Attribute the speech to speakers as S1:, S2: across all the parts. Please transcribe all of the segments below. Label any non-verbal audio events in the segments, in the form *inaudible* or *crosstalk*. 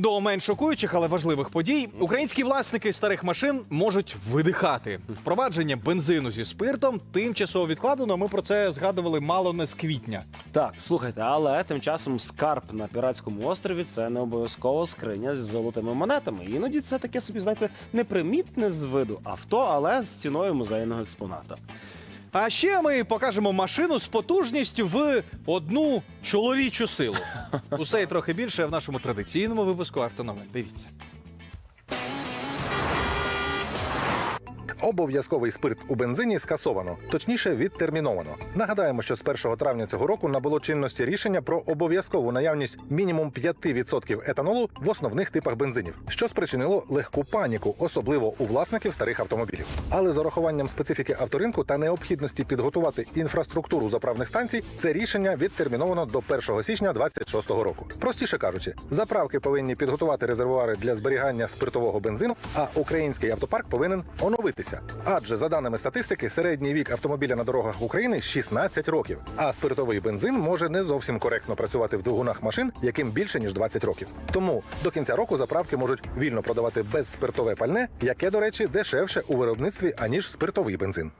S1: До менш шокуючих, але важливих подій українські власники старих машин можуть видихати. Впровадження бензину зі спиртом тимчасово відкладено. Ми про це згадували мало не з квітня.
S2: Так, слухайте, але тим часом скарб на піратському острові це не обов'язково скриня з золотими монетами. Іноді це таке собі, знаєте, непримітне з виду авто, але з ціною музейного експоната.
S1: А ще ми покажемо машину з потужністю в одну чоловічу силу. *laughs* Усе і трохи більше в нашому традиційному випуску автономин. Дивіться.
S3: Обов'язковий спирт у бензині скасовано, точніше відтерміновано. Нагадаємо, що з 1 травня цього року набуло чинності рішення про обов'язкову наявність мінімум 5% етанолу в основних типах бензинів, що спричинило легку паніку, особливо у власників старих автомобілів. Але з урахуванням специфіки авторинку та необхідності підготувати інфраструктуру заправних станцій, це рішення відтерміновано до 1 січня 2026 року. Простіше кажучи, заправки повинні підготувати резервуари для зберігання спиртового бензину, а український автопарк повинен оновитися. Адже за даними статистики, середній вік автомобіля на дорогах України 16 років, а спиртовий бензин може не зовсім коректно працювати в двигунах машин, яким більше ніж 20 років. Тому до кінця року заправки можуть вільно продавати безспиртове пальне, яке, до речі, дешевше у виробництві аніж спиртовий бензин.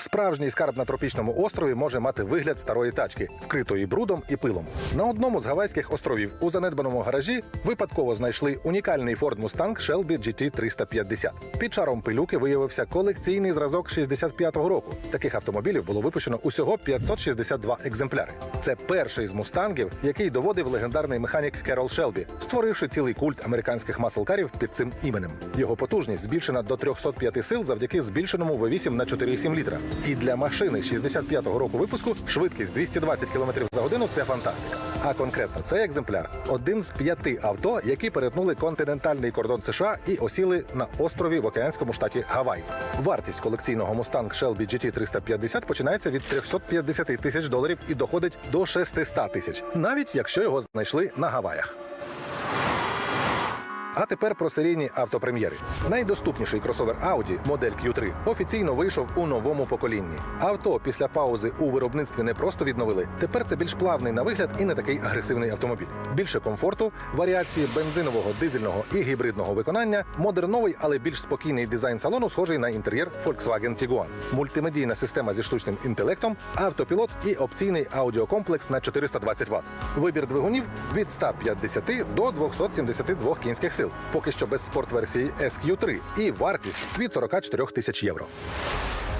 S3: Справжній скарб на тропічному острові може мати вигляд старої тачки, вкритої брудом і пилом. На одному з гавайських островів у занедбаному гаражі випадково знайшли унікальний Ford Mustang Shelby GT 350. Під шаром пилюки виявився колекційний зразок 65-го року. Таких автомобілів було випущено усього 562 екземпляри. Це перший з мустангів, який доводив легендарний механік Керол Шелбі, створивши цілий культ американських маслкарів під цим іменем. Його потужність збільшена до 305 сил завдяки збільшеному V8 на 4,7 літра. І для машини 65-го року випуску швидкість 220 км за годину це фантастика. А конкретно цей екземпляр один з п'яти авто, які перетнули континентальний кордон США і осіли на острові в океанському штаті Гавай. Вартість колекційного Mustang Shelby GT 350 починається від 350 тисяч доларів і доходить до 600 тисяч, навіть якщо його знайшли на Гаваях. А тепер про серійні автопрем'єри. Найдоступніший кросовер Audi, модель Q3, офіційно вийшов у новому поколінні. Авто після паузи у виробництві не просто відновили. Тепер це більш плавний на вигляд і не такий агресивний автомобіль. Більше комфорту, варіації бензинового, дизельного і гібридного виконання, модерновий, але більш спокійний дизайн салону, схожий на інтер'єр Volkswagen Tiguan. Мультимедійна система зі штучним інтелектом, автопілот і опційний аудіокомплекс на 420 Вт. Вибір двигунів від 150 до 272 кінських сил. Поки що без спортверсії SQ3 і вартість від 44 тисяч євро.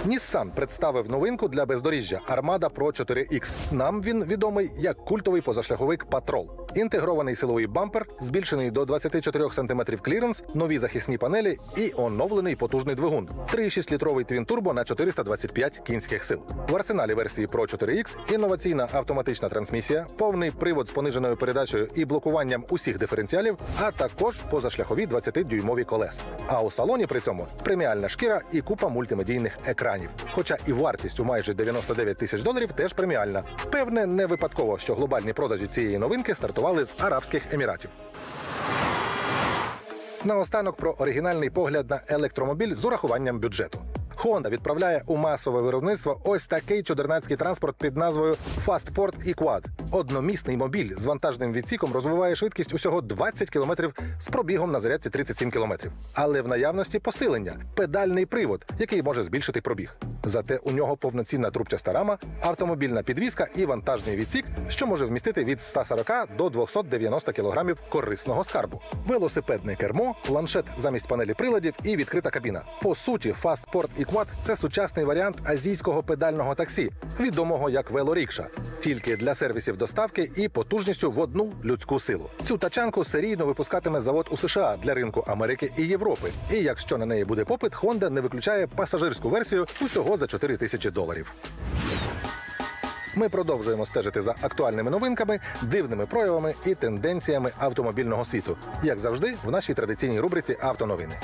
S3: Nissan представив новинку для бездоріжжя Armada Pro 4X. Нам він відомий як культовий позашляховик Patrol. Інтегрований силовий бампер, збільшений до 24 см кліренс, нові захисні панелі і оновлений потужний двигун. 3,6-літровий твін-турбо на 425 кінських сил. В арсеналі версії Pro 4X інноваційна автоматична трансмісія, повний привод з пониженою передачею і блокуванням усіх диференціалів, а також позашляхові 20-дюймові колеса. А у салоні при цьому преміальна шкіра і купа мультимедійних екранів. Хоча і вартість у майже 99 тисяч доларів теж преміальна. Певне, не випадково, що глобальні продажі цієї новинки стартували з Арабських Еміратів. Наостанок про оригінальний погляд на електромобіль з урахуванням бюджету. Honda відправляє у масове виробництво ось такий чудернацький транспорт під назвою Fastport E-Quad. Одномісний мобіль з вантажним відсіком розвиває швидкість усього 20 км з пробігом на зарядці 37 км. Але в наявності посилення педальний привод, який може збільшити пробіг. Зате у нього повноцінна трубчаста рама, автомобільна підвізка і вантажний відсік, що може вмістити від 140 до 290 кг корисного скарбу. Велосипедне кермо, планшет замість панелі приладів і відкрита кабіна. По суті, Fastport e-Quad – це сучасний варіант азійського педального таксі, відомого як велорікша, тільки для сервісів доставки і потужністю в одну людську силу. Цю тачанку серійно випускатиме завод у США для ринку Америки і Європи. І якщо на неї буде попит, Honda не виключає пасажирську версію усього за 4 тисячі доларів. Ми продовжуємо стежити за актуальними новинками, дивними проявами і тенденціями автомобільного світу, як завжди, в нашій традиційній рубриці Автоновини.